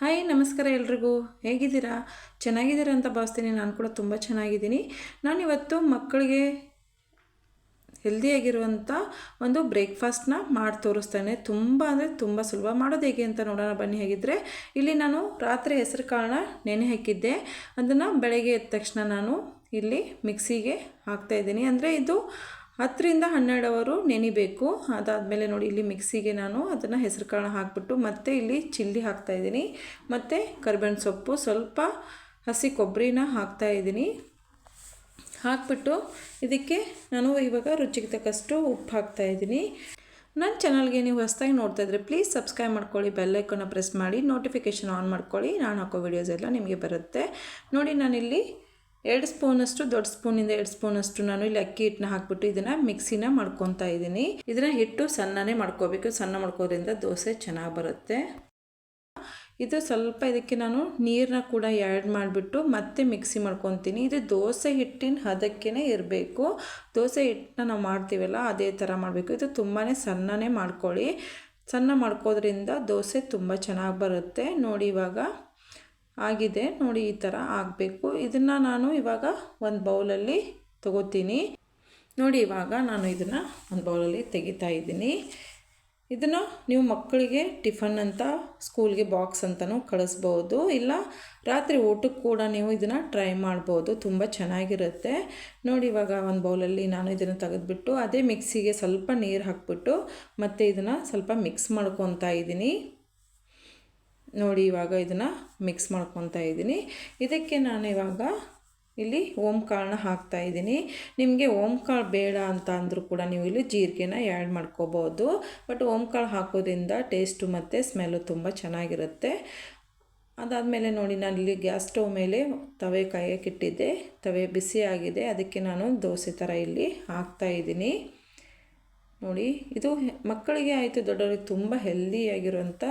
Hi ನಮಸ್ಕಾರ ಎಲ್ರಿಗೂ. ಹೇಗಿದ್ದೀರಾ? ಚೆನ್ನಾಗಿದ್ದೀರಾ ಅಂತ ಭಾವಿಸ್ತೀನಿ. ನಾನು ಕೂಡ ತುಂಬ ಚೆನ್ನಾಗಿದ್ದೀನಿ. ನಾನಿವತ್ತು ಮಕ್ಕಳಿಗೆ ಹೆಲ್ದಿಯಾಗಿರುವಂಥ ಒಂದು ಬ್ರೇಕ್ಫಾಸ್ಟ್ನ ಮಾಡಿ ತೋರಿಸ್ತೇನೆ. ತುಂಬ ಅಂದರೆ ತುಂಬ ಸುಲಭ. ಮಾಡೋದು ಹೇಗೆ ಅಂತ ನೋಡೋಣ. ಬನ್ನಿ ಹೇಗಿದ್ದರೆ ಇಲ್ಲಿ ನಾನು ರಾತ್ರಿ ಹೆಸರು ಕಾಳನ್ನ ನೆನೆ ಹಾಕಿದ್ದೆ. ಅದನ್ನು ಬೆಳಗ್ಗೆ ಎದ್ದ ತಕ್ಷಣ ನಾನು ಇಲ್ಲಿ ಮಿಕ್ಸಿಗೆ ಹಾಕ್ತಾಯಿದ್ದೀನಿ ಅಂದರೆ ಇದು ಹತ್ತರಿಂದ ಹನ್ನೆರಡು ಅವರು ನೆನಿಬೇಕು. ಅದಾದಮೇಲೆ ನೋಡಿ ಇಲ್ಲಿ ಮಿಕ್ಸಿಗೆ ನಾನು ಅದನ್ನು ಹೆಸರು ಕಾಳು ಹಾಕಿಬಿಟ್ಟು ಮತ್ತೆ ಇಲ್ಲಿ ಚಿಲ್ಲಿ ಹಾಕ್ತಾಯಿದ್ದೀನಿ ಮತ್ತು ಕರಿಬೇವಿನ ಸೊಪ್ಪು, ಸ್ವಲ್ಪ ಹಸಿ ಕೊಬ್ಬರಿನ ಹಾಕ್ತಾಯಿದ್ದೀನಿ ಹಾಕ್ಬಿಟ್ಟು ಇದಕ್ಕೆ ನಾನು ಇವಾಗ ರುಚಿಗೆ ತಕ್ಕಷ್ಟು ಉಪ್ಪು ಹಾಕ್ತಾಯಿದ್ದೀನಿ ನನ್ನ ಚಾನಲ್ಗೆ ನೀವು ಹೊಸದಾಗಿ ನೋಡ್ತಾ ಇದ್ರೆ ಪ್ಲೀಸ್ ಸಬ್ಸ್ಕ್ರೈಬ್ ಮಾಡ್ಕೊಳ್ಳಿ ಬೆಲ್ಲೈಕನ್ನ ಪ್ರೆಸ್ ಮಾಡಿ, ನೋಟಿಫಿಕೇಷನ್ ಆನ್ ಮಾಡ್ಕೊಳ್ಳಿ. ನಾನು ಹಾಕೋ ವಿಡಿಯೋಸ್ ಎಲ್ಲ ನಿಮಗೆ ಬರುತ್ತೆ. ನೋಡಿ ನಾನಿಲ್ಲಿ ಎರಡು ಸ್ಪೂನಷ್ಟು, ದೊಡ್ಡ ಸ್ಪೂನಿಂದ ಎರಡು ಸ್ಪೂನಷ್ಟು ನಾನು ಇಲ್ಲಿ ಅಕ್ಕಿ ಹಿಟ್ಟನ್ನ ಹಾಕ್ಬಿಟ್ಟು ಇದನ್ನು ಮಿಕ್ಸಿನ ಮಾಡ್ಕೊತಾ ಇದ್ದೀನಿ ಇದನ್ನು ಹಿಟ್ಟು ಸಣ್ಣನೇ ಮಾಡ್ಕೋಬೇಕು. ಸಣ್ಣ ಮಾಡ್ಕೋದ್ರಿಂದ ದೋಸೆ ಚೆನ್ನಾಗಿ ಬರುತ್ತೆ. ಇದು ಸ್ವಲ್ಪ ಇದಕ್ಕೆ ನಾನು ನೀರನ್ನ ಕೂಡ ಆ್ಯಡ್ ಮಾಡಿಬಿಟ್ಟು ಮತ್ತೆ ಮಿಕ್ಸಿ ಮಾಡ್ಕೊತೀನಿ. ಇದು ದೋಸೆ ಹಿಟ್ಟಿನ ಹದಕ್ಕೇ ಇರಬೇಕು. ದೋಸೆ ಹಿಟ್ಟನ್ನ ನಾವು ಮಾಡ್ತೀವಲ್ಲ, ಅದೇ ಥರ ಮಾಡಬೇಕು. ಇದು ತುಂಬಾ ಸಣ್ಣನೇ ಮಾಡ್ಕೊಳ್ಳಿ. ಸಣ್ಣ ಮಾಡ್ಕೋದ್ರಿಂದ ದೋಸೆ ತುಂಬ ಚೆನ್ನಾಗಿ ಬರುತ್ತೆ. ನೋಡಿ ಇವಾಗ. ಆಗಿದೆ. ನೋಡಿ ಈ ಥರ ಆಗಬೇಕು. ಇದನ್ನು ನಾನು ಇವಾಗ ಒಂದು ಬೌಲಲ್ಲಿ ತಗೋತೀನಿ. ನೋಡಿ ಇವಾಗ ನಾನು ಇದನ್ನು ಒಂದು ಬೌಲಲ್ಲಿ ತೆಗಿತಾ ಇದ್ದೀನಿ. ಇದನ್ನು ನೀವು ಮಕ್ಕಳಿಗೆ ಟಿಫನ್ ಅಂತ, ಸ್ಕೂಲ್ಗೆ ಬಾಕ್ಸ್ ಅಂತಲೂ ಕಳಿಸ್ಬೋದು. ಇಲ್ಲ, ರಾತ್ರಿ ಊಟಕ್ಕೆ ಕೂಡ ನೀವು ಇದನ್ನು ಟ್ರೈ ಮಾಡ್ಬೋದು. ತುಂಬ ಚೆನ್ನಾಗಿರುತ್ತೆ. ನೋಡಿ ಇವಾಗ ಒಂದು ಬೌಲಲ್ಲಿ ನಾನು ಇದನ್ನು ತೆಗೆದುಬಿಟ್ಟು, ಅದೇ ಮಿಕ್ಸಿಗೆ ಸ್ವಲ್ಪ ನೀರು ಹಾಕ್ಬಿಟ್ಟು ಮತ್ತು ಇದನ್ನು ಸ್ವಲ್ಪ ಮಿಕ್ಸ್ ಮಾಡ್ಕೊತಾ ಇದ್ದೀನಿ. ನೋಡಿ ಇವಾಗ ಇದನ್ನು ಮಿಕ್ಸ್ ಮಾಡ್ಕೊತಾ ಇದ್ದೀನಿ. ಇದಕ್ಕೆ ನಾನು ಇವಾಗ ಇಲ್ಲಿ ಓಮ್ ಕಾಳನ್ನ ಹಾಕ್ತಾ ಇದ್ದೀನಿ. ನಿಮಗೆ ಓಮ್ ಕಾಳು ಬೇಡ ಅಂತ ಅಂದರೂ ಕೂಡ ನೀವು ಇಲ್ಲಿ ಜೀರಿಗೆನ ಆ್ಯಡ್ ಮಾಡ್ಕೋಬೋದು. ಬಟ್ ಓಮ್ ಕಾಳು ಹಾಕೋದ್ರಿಂದ ಟೇಸ್ಟು ಮತ್ತು ಸ್ಮೆಲ್ಲು ತುಂಬ ಚೆನ್ನಾಗಿರುತ್ತೆ. ಅದಾದಮೇಲೆ ನೋಡಿ, ನಾನು ಇಲ್ಲಿ ಗ್ಯಾಸ್ ಸ್ಟವ್ ಮೇಲೆ ತವೆ ಕಾಯಕ್ಕಿಟ್ಟಿದ್ದೆ ತವೆ ಬಿಸಿಯಾಗಿದೆ ಅದಕ್ಕೆ ನಾನು ದೋಸೆ ಥರ ಇಲ್ಲಿ ಹಾಕ್ತಾ ಇದ್ದೀನಿ. ನೋಡಿ, ಇದು ಮಕ್ಕಳಿಗೆ ಆಯಿತು, ದೊಡ್ಡವರಿಗೆ ತುಂಬ ಹೆಲ್ದಿಯಾಗಿರುವಂಥ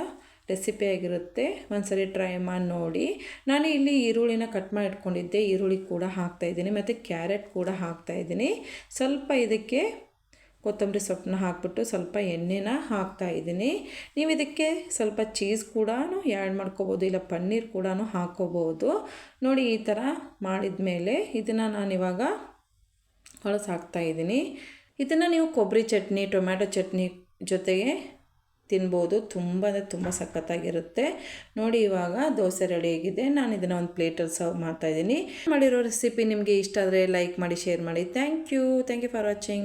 ರೆಸಿಪಿ ಆಗಿರುತ್ತೆ. ಒಂದ್ಸರಿ ಟ್ರೈ ಮಾಡಿ ನೋಡಿ. ನಾನು ಇಲ್ಲಿ ಈರುಳ್ಳಿನ ಕಟ್ ಮಾಡಿ ಇಟ್ಕೊಂಡಿದ್ದೆ. ಈರುಳ್ಳಿ ಕೂಡ ಹಾಕ್ತಾಯಿದ್ದೀನಿ ಮತ್ತು ಕ್ಯಾರೆಟ್ ಕೂಡ ಹಾಕ್ತಾಯಿದ್ದೀನಿ ಸ್ವಲ್ಪ ಇದಕ್ಕೆ ಕೊತ್ತಂಬರಿ ಸೊಪ್ಪನ್ನ ಹಾಕ್ಬಿಟ್ಟು ಸ್ವಲ್ಪ ಎಣ್ಣೆನ ಹಾಕ್ತಾಯಿದ್ದೀನಿ ನೀವು ಇದಕ್ಕೆ ಸ್ವಲ್ಪ ಚೀಸ್ ಕೂಡ ಆ್ಯಡ್ ಮಾಡ್ಕೋಬೋದು, ಇಲ್ಲ ಪನ್ನೀರ್ ಕೂಡ ಹಾಕ್ಕೋಬೋದು ನೋಡಿ ಈ ಥರ ಮಾಡಿದ ಮೇಲೆ ಇದನ್ನು ನಾನಿವಾಗ ಹೊಳಸಾಕ್ತಾ ಹಾಕ್ತಾಯಿದ್ದೀನಿ ಇದನ್ನು ನೀವು ಕೊಬ್ಬರಿ ಚಟ್ನಿ, ಟೊಮ್ಯಾಟೊ ಚಟ್ನಿ ಜೊತೆಗೆ ತಿನ್ಬೋದು. ತುಂಬ ಅಂದರೆ ತುಂಬ ಸಖತ್ತಾಗಿರುತ್ತೆ. ನೋಡಿ ಇವಾಗ ದೋಸೆ ರೆಡಿ ಆಗಿದೆ. ನಾನು ಇದನ್ನು ಒಂದು ಪ್ಲೇಟಲ್ಲಿ ಸರ್ವ್ ಮಾಡ್ತಾಯಿದ್ದೀನಿ ಮಾಡಿರೋ ರೆಸಿಪಿ ನಿಮಗೆ ಇಷ್ಟ ಆದರೆ ಲೈಕ್ ಮಾಡಿ ಶೇರ್ ಮಾಡಿ. Thank you thank you for watching